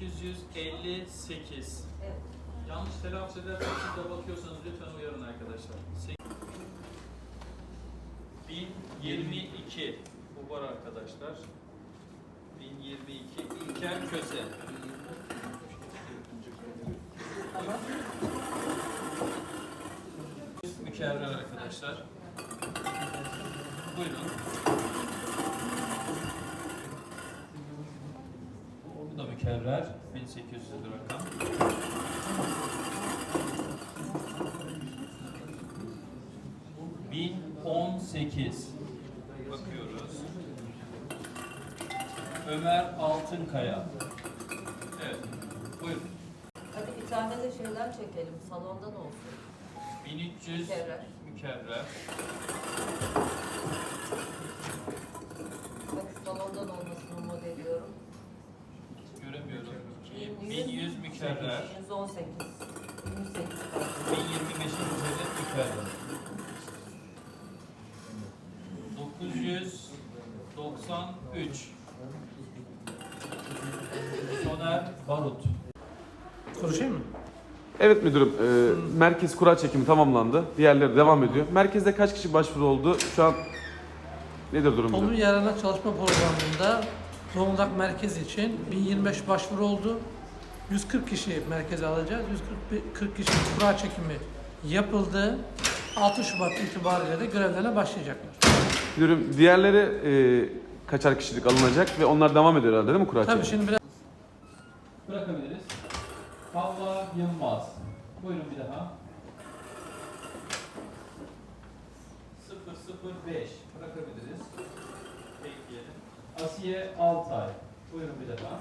58. Evet. Yanlış telaffuz ederseniz siz de bakıyorsanız lütfen uyarın arkadaşlar. Sek- 1022 bu var arkadaşlar. 1022 İlker Köse. Tamam. Mükerrer arkadaşlar. Buyurun. Mükerrer. 1800 rakam. Bin on sekiz. Bakıyoruz. Ömer Altınkaya. Evet. Buyurun. Hadi bir tane de şeyler çekelim. Salondan olsun. 1300 Mükerrer. mükerrer. 1100 mükerrer. 118. 108 kaldı. 1025'in üzerinde mükerrer. 993 Soner Barut. Konuşayım mı? Evet müdürüm, e, merkez kura çekimi tamamlandı. Diğerleri devam ediyor. Merkezde kaç kişi başvuru oldu? Şu an nedir durum Toplum yararına çalışma programında Zonguldak merkez için 1025 başvuru oldu. 140 kişi merkeze alacağız. 140 kişi kura çekimi yapıldı. 6 Şubat itibariyle de görevlerine başlayacaklar. Müdürüm, diğerleri e, kaçar kişilik alınacak ve onlar devam ediyor herhalde değil mi kura Tabii çekimi? şimdi biraz Bırakabiliriz. Havva Yılmaz. Buyurun bir daha. 005 bırakabiliriz. Bekleyelim. Asiye Altay. Buyurun bir daha.